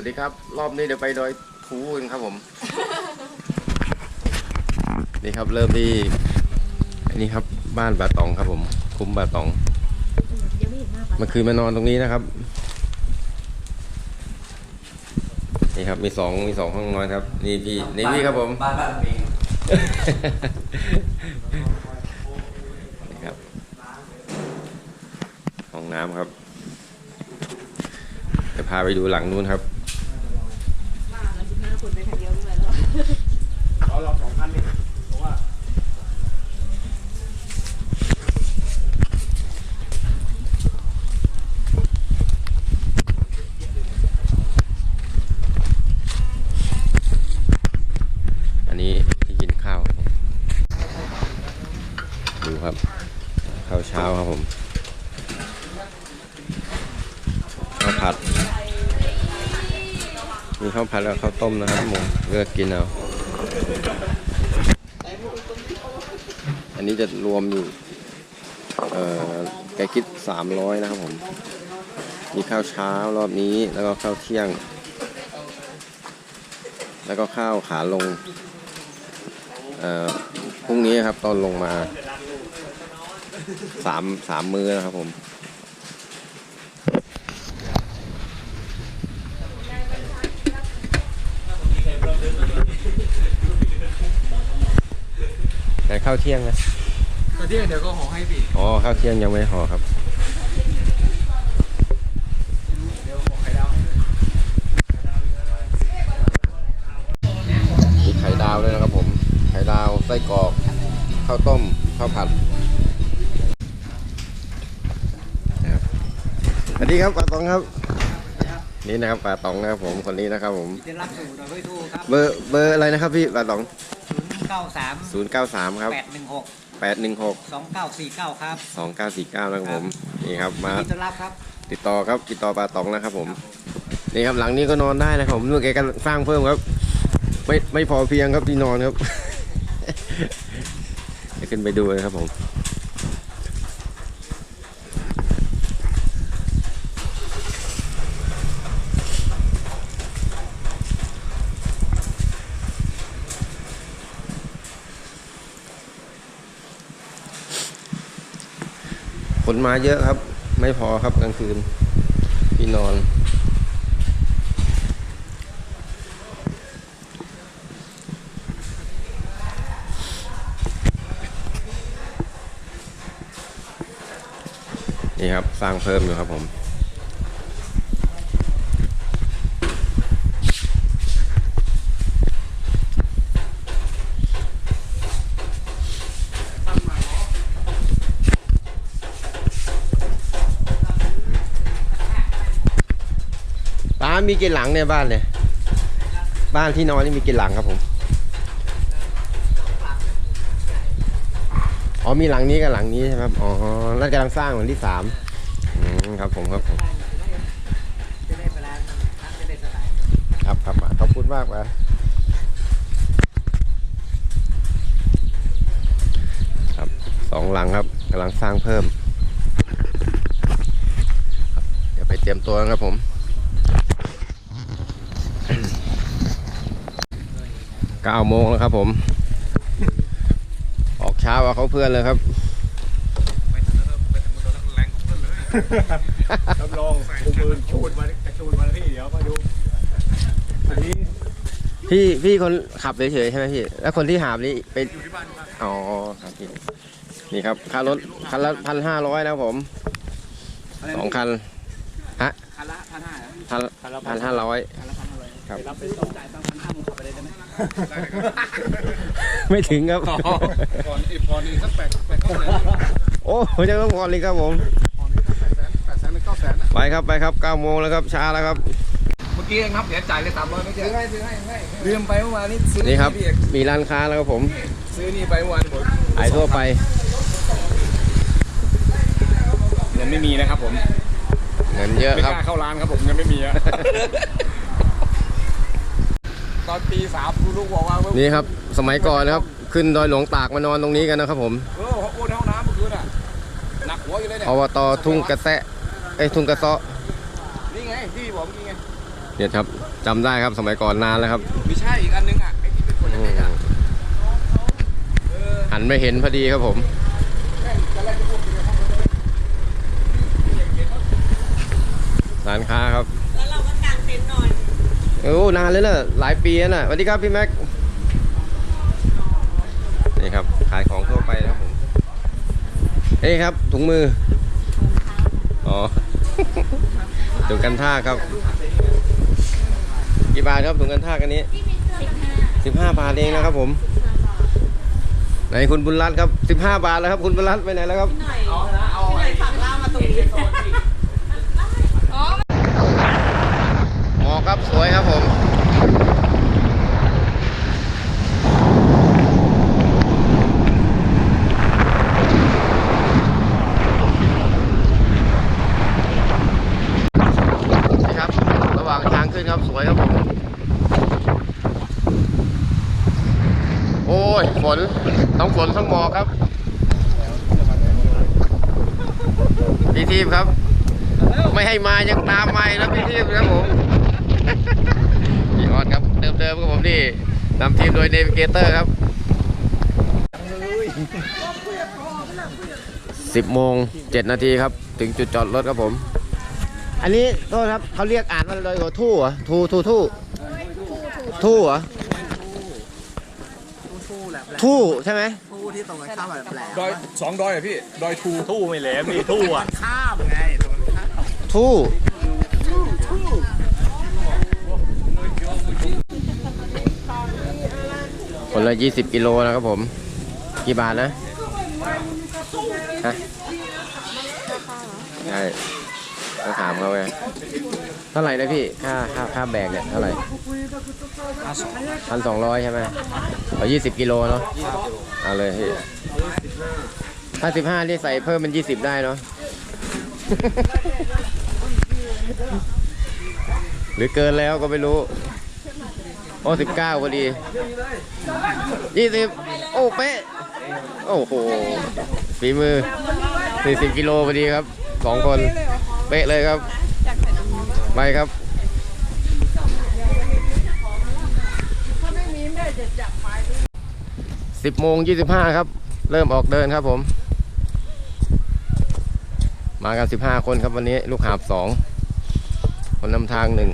วัสดีครับ รอบนี้เดี๋ยวไปดอยทูกันครับผม นี่ครับเริ่มที่อันนี้ครับบ้านบาตองครับผม คุ้มบาตองยังไม่เห็นหน้าปะเมื่อคืนมานอนตรงนี้นะครับนี่ครับมีสองมีสองห้องนอนครับ นี่พี่นี่พี่ครับผมบ้านบ้านเองนี่ครับห้องน้ำครับจะพาไปดูหลังนู้นครับ มาแล้วสิบห้าคนไปคนเดียวด้วยแล้ว เราเราสองพันนี่เพราะว่า อันนี้ที่กินข้าวครับผมดูครับ ข้าวเช้าครับผมข้าวผัด มี ข้าวผัดแล้วข้าวต้มนะครับผมเลือกกินเอาอันนี้จะรวมอยู่เอ่อแกคิดสามร้อยนะครับผม มีข้าวเช้ารอบนี้แล้วก็ข้าวเที่ยง แล้วก็ข้าวขาลงเอ่อพรุ่งนี้ครับตอนลงมาสามสามมื้อนะครับผม ข้าวเที่ยงนะตอนที่เดี๋ยวก็ขอให้พี่อ๋อข้าวเที่ยงยังไม่ห่อครับ เดี๋ยวขอไข่ดาวให้ด้วยมีไข่ดาวด้วยนะครับผม ไข่ดาวไส้กรอกข้าวต้มข้าวผัดนะครับสวัสดีครับปลาตองครับ นี่นะครับปลาตองนะครับผมคนนี้นะครับผมจะรับสู่ดอยห้วยทูครับ เบอร์เบอร์อะไรนะครับพี่ปลาตอง 093 093ครับ816 816 2949ครับ2949นะครับผมนี่ครับมายินดีต้อนรับครับ ติดต่อครับติดต่อปลาตองนะครับผมนี่ครับหลังนี้ก็นอนได้นะครับผมเมื่อกี้กำลังสร้างเพิ่มครับ ไม่ไม่พอเพียงครับที่นอนครับเดี๋ยวขึ้นไปดูนะครับผม นมาเยอะครับ ไม่พอครับกลางคืนที่นอน นี่ครับ สร้างเพิ่มอยู่ครับผมานมีกี่หลังเนี่ยบ้านเนี่ยบ้านที่นอนนี่มีกี่หลังครับผมอ๋อมีหลังนี้กับหลังนี้ใช่ไหมครับอ๋อนั่นกำลังสร้างหลังที่สามครับผมครับผมครับครับขอบคุณมากครับครับสองหลังครับกำลังสร้างเพิ่มครับเดี๋ยวไปเตรียมตัวนะครับผม เก้าโมงแล้วครับผม ออกเช้าเอาเขาเพื่อนเลยครับรับรองกูมือชูดมากระชูดมาแล้วพี่เดี๋ยวมาดูอันนี้พี่พี่คนขับเฉยๆใช่ไหมพี่ แล้วคนที่หาบนี่เป็นอยู่ที่บ้านบ้านอ๋อครับพี่นี่ครับค่ารถคันละพันห้าร้อยนะครับผมอะไรสองคันฮะคันละพันห้าพันพันห้าร้อยคันละพันห้าร้อยครับรับไปสองจ่ายตังพันห้ามึงขับไปเลยได้ไหม ไม่ถึงครับก่อนอีกพอนี่สักแปดแปดเก้าแสนโอ้ผมจะต้องพอเลยครับผมพอนี่สักแปดแสนแปดแสนหรือเก้าแสนนะไปครับไปครับเก้าโมงแล้วครับช้าแล้วครับ เมื่อกี้เองครับเดี๋ยวจ่ายเลยสามร้อยไม่ใช่ซื้อให้ซื้อให้ให้ลืมไปเมื่อวานนี้ซื้อนี่ครับ พี่เอกมีร้านค้าแล้วครับผมซื้อนี่ไปเมื่อวานหมดขายทั่วไป เงินไม่มีนะครับผมเงินเยอะไม่ครับกล้าเข้าร้านครับผมเงินไม่มีอะ ตอนตีสามลูกบอกว่านี่ครับ สมัยก่อนนะครับ ขึ้นดอยหลวงตากมานอนตรงนี้กันนะครับผมเออเขาโอนในห้องน้ำเมื่อคืนอะหนักหัวอยู่เลยเนี่ยอบตทุ่งกระแสะเอ้ยทุ่งกระเซาะนี่ไงที่บอกเมื่อกี้ไงเนี่ยครับจำได้ครับสมัยก่อนนานแล้วครับไม่ใช่อีกอันนึงอะไอ้ที่เป็นคนเล็กๆอะหันไม่เห็นพอดีครับผมร้านค้าครับ โอ้นานเลยนะหลายปีแล้วนะสวัสดีครับพี่แม็กนี่ครับขายของทั่วไปนะครับผมเอ้ยครับถุงมืออ๋อถุงกันท่าครับกี่บาทครับถุงกันท่ากันนี้สิบห้าบาทเองนะครับผมไหนคุณบุญรัตน์ครับสิบห้าบาทแล้วครับ คุณบุญรัตน์ไปไหนแล้วครับหน่อยเอาละเอาหน่อยฝั่งล่างมาตรงนี้อ๋อ หมอกครับ สวยครับผมนี่ครับระหว่างทางขึ้นครับ สวยครับผม โอ้ย ฝนต้งฝนต้งหมอกครับพี่ทีมครับ ไม่ให้มายังตามมาอีกนะพี่ทีมครับผม พี่ออดครับเดิมๆครับผมนี่นำทีมโดยเนวิเกเตอร์ครับ10โมง7นาทีครับ ถึงจุดจอดรถครับผม อันนี้โทษครับเขาเรียกอ่านว่าอะไรวะทู่เหรอทูทูทู่ทู่เหรอทู่แหละทู่ใช่ไหมทู่ที่ตรงกันข้ามแบบแหลมดอยสองดอยอะพี่ ดอยทูทู่ไม่แหลมนี่ทู่อะข้ามไงตรงกันข้ามทู่ คนละ 20 กิโลนะครับผม กี่บาทนะฮะใช่ต้องถามเขาไงเท่าไหร่นะพี่ ค่าค่าค่าแบกเนี่ยเท่าไหร่พันสองร้อยใช่ไหมเอายี่สิบกิโลเนาะเอาเลยพี่ถ้าสิบห้าที่ใส่เพิ่มเป็นยี่สิบได้เนาะหรือเกินแล้วก็ไม่รู้โอ้สิบเก้าพอดียี่สิบโอ้เป๊ะ โอ้โหฝีมือสี่สิบกิโลพอดีครับสองคน เป๊ะเลยครับไปครับสิบโมงยี่สิบห้าครับ เริ่มออกเดินครับผม มากันสิบห้าคนครับวันนี้ลูกหาบสองคนนำทางหนึ่ง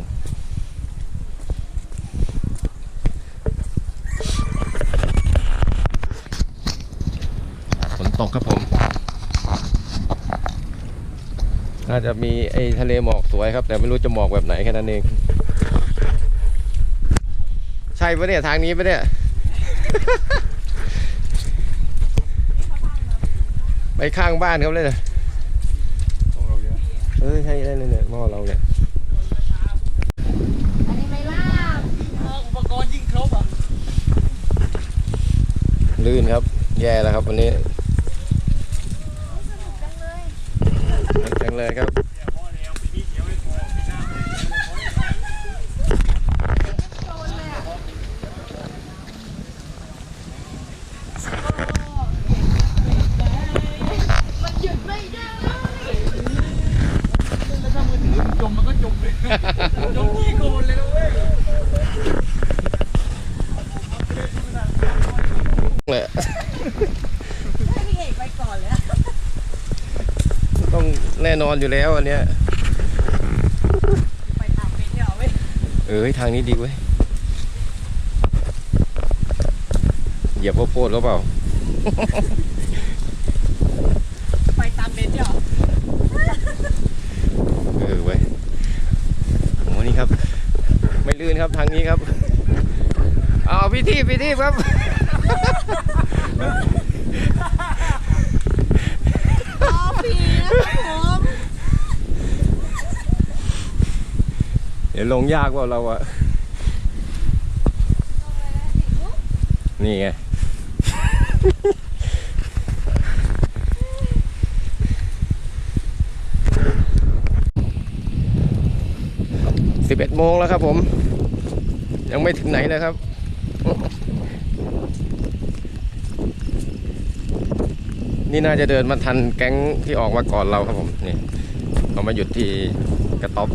ตกครับผม น่าจะมีไอ้ทะเลหมอกสวยครับ แต่ไม่รู้จะหมอกแบบไหนแค่นั้นเอง ใช่ปะเนี่ยทางนี้ปะเนี่ย ไปข้างบ้านเขาเลยนะเออใช่ได้เลยเนี่ยหม้อเราเนี่ยอุปกรณ์ยิ่งครบอะลื่นครับ แย่แล้วครับวันนี้ สนุกจังเลยครับ จมมันก็จมเลยจมที่โกนเลยนะเว้ย เลย ให้พี่เอกไปก่อนเลยอะ ต้องแน่น อนอยู่แล้วอันเนี้ยไปตามเต็นท์เดี๋ยวเอาไว้เอ้ยทางนี้ดีเว้ยเหยียบข้าวโพดเขาเปล่า ไปตามเต็นท์เดี๋ยวเออเว้ยโอ้นี่ครับ ไม่ลื่นครับทางนี้ครับเอาพี่ทีพี่ทีครับ อ๋อฟรีนะครับผม เดี๋ยวลงยากว่าเราอะนี่ไง สิบเอ็ดโมงแล้วครับผม ยังไม่ถึงไหนเลยครับนี่น่าจะเดินมาทันแก๊งที่ออกมาก่อนเราครับผม นี่เขามาหยุดที่กระต๊อบ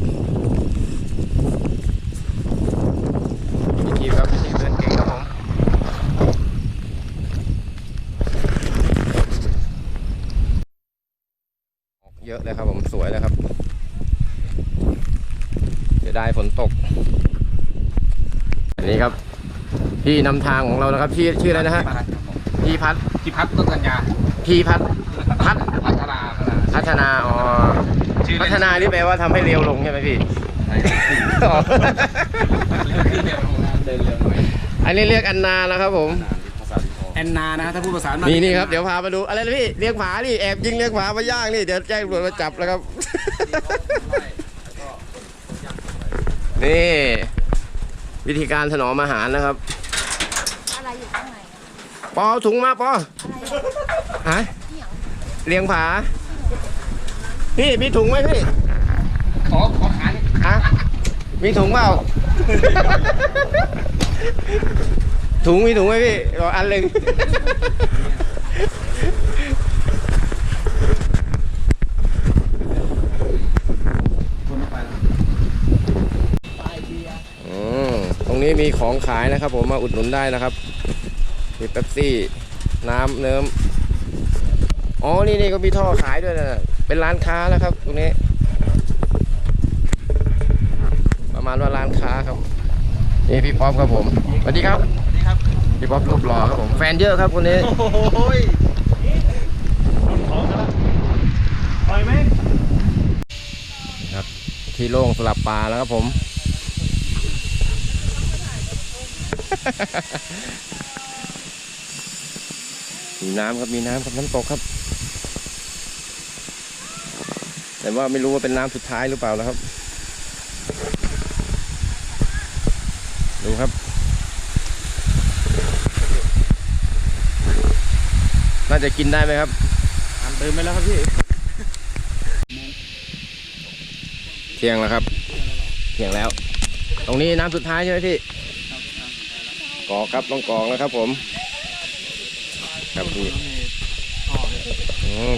จะได้ฝนตก อันนี้ครับ พี่นำทางของเรานะครับพี่ชื่ออะไรนะฮะพี่พัฒน์ที่พักต้นกัญญาพี่พัฒน์พัฒน์พัฒนาพัฒนาอ๋อชื่อพัฒนานี่แปลว่าทำให้เร็วลงใช่ไหมพี่อ๋อเดินเร็วหน่อยอันนี้เรียกอันนานะครับผมแอนนานะถ้าพูดภาษานี่นี่ครับเดี๋ยวพามาดูอะไรนะพี่เลี้ยงผานี่แอบยิงเลี้ยงผามาย่างนี่เดี๋ยวแจ้งตำรวจมาจับแล้วครับ นี่ วิธีการถนอมอาหารนะครับ อะไรอยู่ข้างในปอเอาถุงมาปอฮะเลี้ยงผา พี่มีถุงไหมพี่ ขอขอขานี่ฮะมีถุงเปล่า ถุงมีถุงไหมพี่ขออันหนึ่ง คุณไปแล้ว อืมตรงนี้มี ของขายนะครับ ผมมาอุดหนุนได้นะครับมีเป๊ปซี่น้ำเนิ้มอ๋อนี่นี่ก็มีท่อขายด้วยนะเป็นร้านค้านะครับ ตรงนี้ ประมาณว่าร้านค้าครับนี่พี่ป๊อปครับผมสวัสดีครับสวัสดีครับพี่ป๊อปรูปหล่อครับผมแฟนเยอะครับคนนี้โอ้ยของกันละไปไหมครับที่โล่งสลับปลาแล้วครับผม มีน้ำครับมีน้ำครับน้ำตกครับ แต่ว่าไม่รู้ว่าเป็นน้ำสุดท้ายหรือเปล่านะครับ ดูครับ น่าจะกินได้ไหมครับอ่านเติมไปแล้วครับพี่ เที่ยงแล้วครับ เที่ยงแล้ว ตรงนี้น้ำสุดท้ายใช่ไหมพี่ กอกครับต้องกอกนะครับผม ครับพี่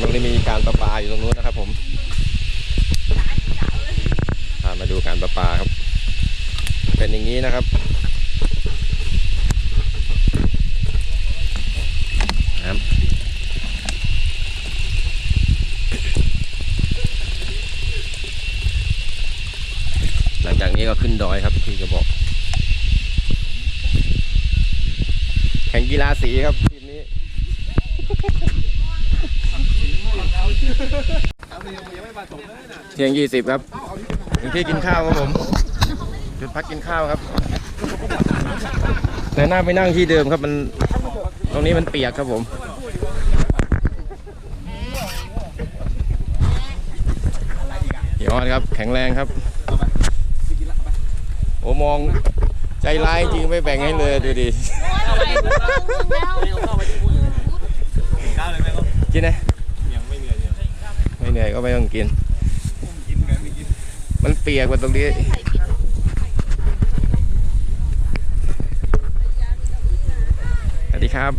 ตรงนี้มีการประปาอยู่ตรงนู้นนะครับผมพามาดูการประปาครับ เป็นอย่างนี้นะครับครับหลังจากนี้ก็ขึ้นดอยครับที่จะบอก แข่ง กีฬาสีครับทีมนี้เที่ยงยี่สิบครับถึงที่กินข้าวครับผมจุดพักกินข้าวครับ แต่หน้าไปนั่งที่เดิมครับมันตรงนี้มันเปียกครับผมยอดครับ แข็งแรงครับโอ้มองใจร้ายจริงไม่แบ่งให้เลยดูดิ ก้าวเลยไหมครับกินนะยังไม่เหนื่อยเดียไม่เหนื่อยก็ไม่ต้องกิน มันเปียกกว่าตรงนี้สวัสดีครับ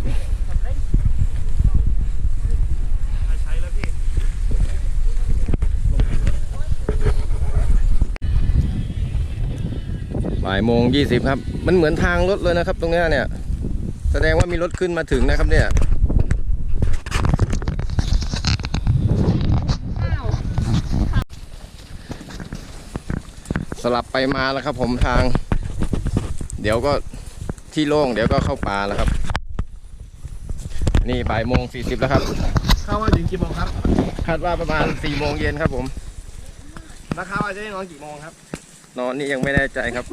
บ่ายโมงยี่สิบครับ มันเหมือนทางรถเลยนะครับ ตรงนี้เนี่ย แสดงว่ามีรถขึ้นมาถึงนะครับเนี่ยสลับไปมาแล้วครับ ผมทาง เดี๋ยวก็ที่โล่งเดี๋ยวก็เข้าป่าแล้วครับ นี่บ่ายโมงสี่สิบแล้วครับเข้าว่าถึงกี่โมงครับคาดว่าประมาณสี่โมงเย็นครับ ผมราคาว่าจะได้นอนกี่โมงครับ นอนนี่ยังไม่แน่ใจครับ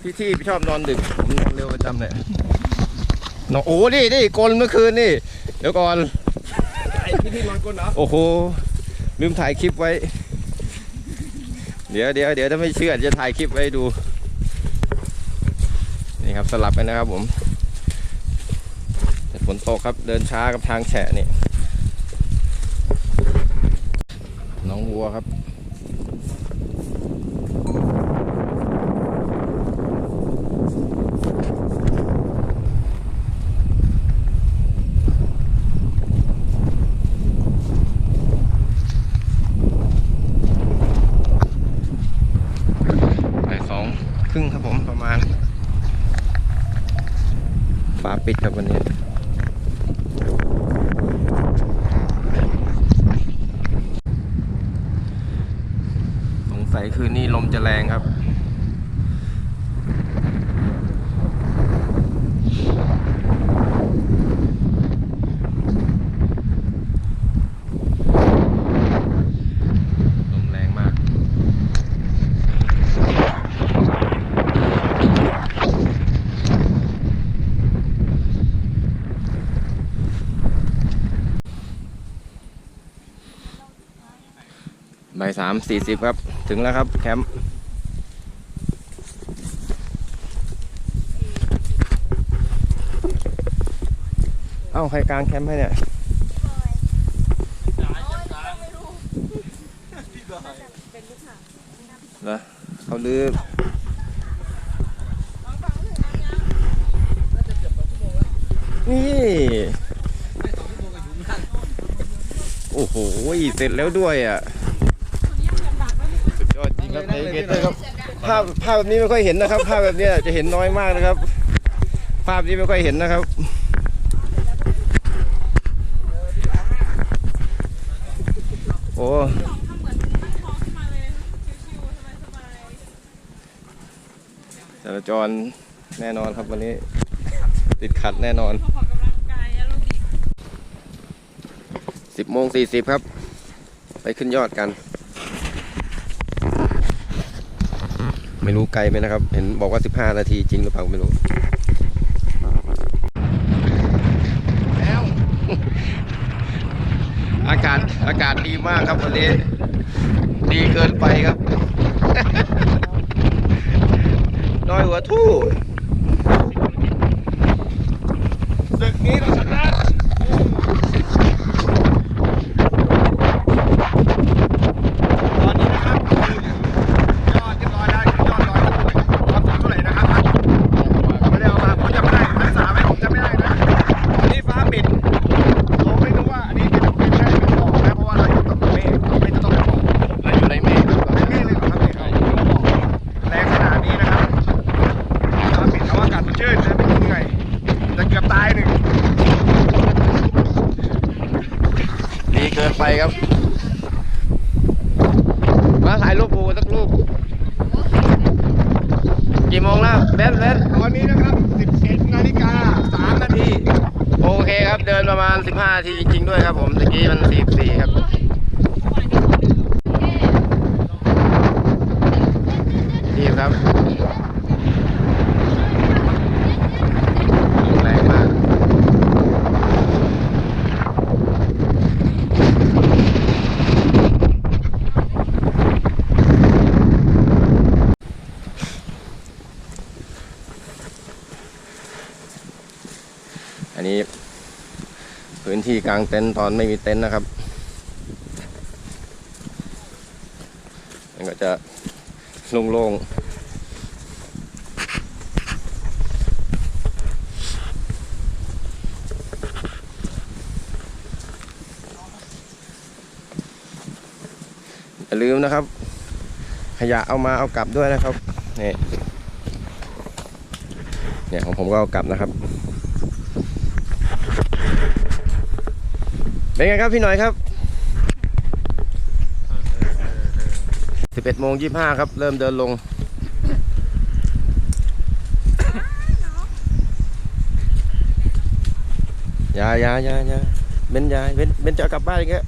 พี่ที่ชอบนอนดึกผมนอนเร็วประจำเลย นอนโอ้นี่นี่กลนเมื่อคืนนี่ เดี๋ยวก่อนไอ้ที่ที่นอนก้นเหรอโอ้โหลืมถ่ายคลิปไว้ เดี๋ยวเดี๋ยวเดี๋ยวถ้าไม่เชื่อจะถ่ายคลิปไว้ดู นี่ครับสลับกันนะครับผมแต่ฝนตกครับเดินช้ากับทางแฉะนี่น้องวัวครับ บ่ายสองครึ่งครับผมประมาณฟ้าปิดครับวันนี้ สงสัย คืนนี้ลมจะแรงครับ ลมแรงมาก บ่ายสามสี่สิบครับ ถึงแล้วครับแคมป์เอ้า ใครกลางแคมป์ให้เนี่ยเหรอเขาลืมนี่โอ้โห เสร็จแล้วด้วยอะ ครับเนวิเกเตอร์ครับภาพภาพแบบนี้ไม่ค่อยเห็นนะครับ ภาพแบบเนี้ยจะเห็นน้อยมากนะครับ ภาพนี้ไม่ค่อยเห็นนะครับโอ้จราจรแน่นอนครับวันนี้ ติดขัดแน่นอนสิบโมงสี่สิบครับ ไปขึ้นยอดกัน ไม่รู้ไกลไหมนะครับ เห็นบอกว่า 15 นาทีจริงหรือเปล่าไม่รู้แล้วอากาศอากาศดีมากครับวันนี้ ดีเกินไปครับ น้อยหัวทู่ ศึกนี้เราชนะ ตอนนี้นะครับยอดเรียบร้อยแล้วยอดร้อยความสูงเท่าไหร่นะครับไม่ได้เอามาผมจำไม่ได้รักษาไว้ผมจำไม่ได้นะตอนนี้ฟ้าปิดเราไม่รู้ว่าอันนี้เป็นเป็นแค่เป็นหมอกนะเพราะว่าเราอยู่กับเมฆเราไม่ต้องเป็นหมอก เราอยู่ในเมฆ เมฆเลยเหรอครับเนี่ยแรงขนาดนี้นะครับฟ้าปิดแล้วอากาศมันชื้นนะไม่เหนื่อยแต่เกือบตายหนึ่ง ดีเกินไป ครับ มาถ่ายรูปปูสักรูป กี่โมงแล้วเบนเบนตอนนี้นะครับ11นาฬิกา3นาที โอเคครับ เดินประมาณ 15นาทีจริง ๆ ด้วยครับผมตะกี้มัน44ครับ นี่ครับแรงมาก อันนี้ พื้นที่กลางเต็นท์ตอนไม่มีเต็นท์นะครับมันก็จะโล่งๆอย่าลืมนะครับ ขยะเอามาเอากลับด้วยนะครับนี่เนี่ยของผมก็เอากลับนะครับ เป็นไงครับพี่หน่อยครับ11โมง25ครับ เริ่มเดินลง ยายายายาเบนยาเบนเบนจะกลับบ้านอีกแล้ว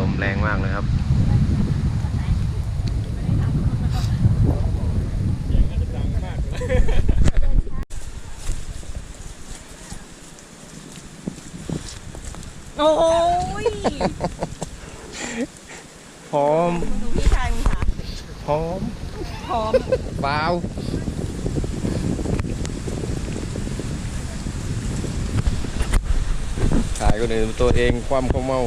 ลมแรงมากนะครับ โอ้ยพร้อมดูพี่ชายมึงค่ะพร้อมพร้อมเปล่าถ่ายคนอื่นตัวเองความเขาเมา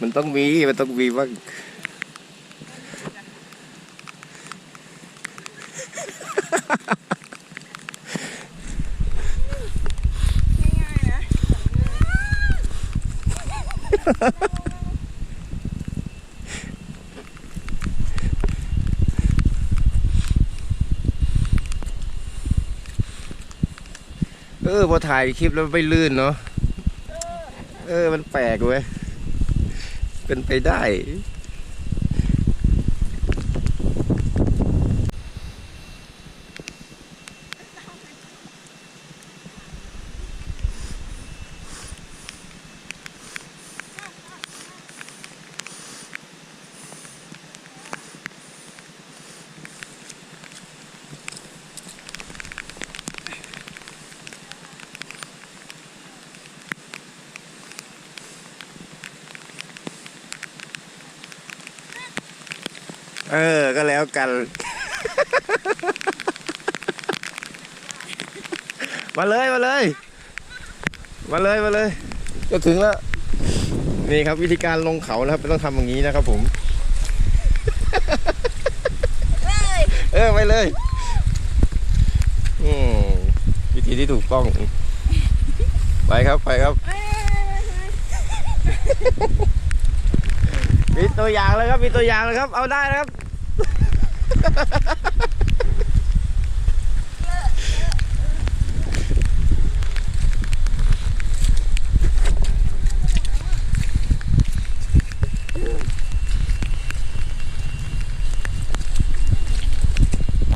มันต้องมี มันต้องมีบ้างเออ พอถ่ายคลิปแล้วไม่ลื่นเนาะ เออ มันแปลกเว้ย เป็นไปได้ เออ ก็แล้วกัน มาเลยมาเลย มาเลยมาเลย ก็ถึงแล้ว นี่ครับวิธีการลงเขานะครับต้องทำอย่างนี้นะครับผม เออไปเลยอืมวิธีที่ถูกต้อง ไปครับไปครับ มีตัวอย่างแล้วครับ มีตัวอย่างแล้วครับ เอาได้นะครับ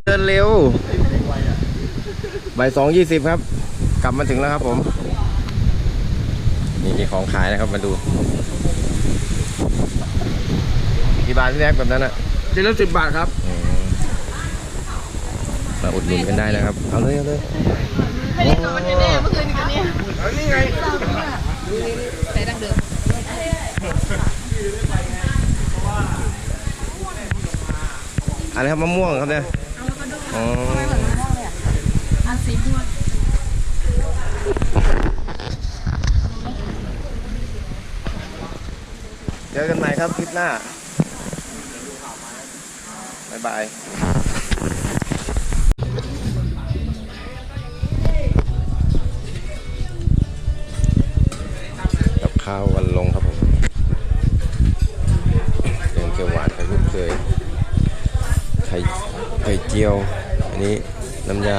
เดินเร็วบ่ายสองยี่สิบครับ กลับมาถึงแล้วครับผม นี่มีของขายนะครับ มาดู บาทพี่แรกแบบนั้นอะเจ็ดละสิบบาทครับอืมมาอุดหนุนกันได้นะครับ เอาเลยเอาเลยไม่ได้นอนแน่ๆเมื่อคืนกันเนี่ยนี่ไงใส่ดังเดิมอะไรครับมะม่วงครับเนี่ยอ๋ออันสีม่วงเจอกันใหม่ครับคลิปหน้าบ๊ายบายกับข้าววันลงครับผมแกงเขียวหวานไข่ลูกเคยไข่ไข่เจียว อันนี้น้ำยา